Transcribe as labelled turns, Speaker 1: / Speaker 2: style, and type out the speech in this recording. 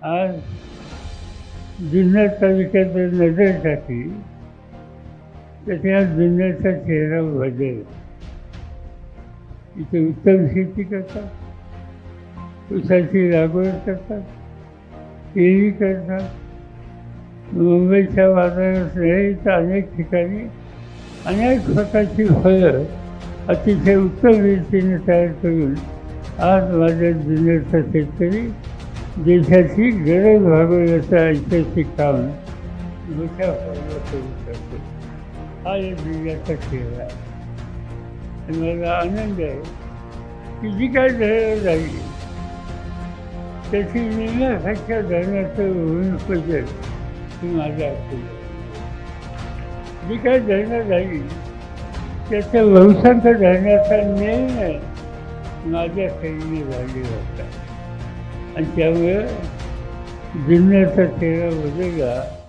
Speaker 1: आज जुन्नर तालुक्यात नजर त्याच्या जुन्नरचा चेहरा बदल. इथे उत्तम शेती करतात ऊसाची लागवड करतात केळी करतात. मुंबईच्या वातावरणात नाही तर अनेक ठिकाणी अनेक प्रकारची फळं अतिशय उत्तम रीतीने तयार करून आज माझ्या जुन्नरचा शेतकरी देशाची गरज भागवण्याचं ऐतिहासिक काम मोठ्या करू शकतो. हा या जिल्ह्याचा खेळ आहे. आणि मला आनंद आहे की जी काय धरणं झाली त्याची निम्यासारख्या धरणाचं भूमिपूजन ही माझ्या हाती जी काय धरणं झाली त्याच्या बहुसंख धरण्याचा निर्णय माझ्या शैली झाली होता. आणि त्यामुळे जुन्नरचा चेहरा बदलला.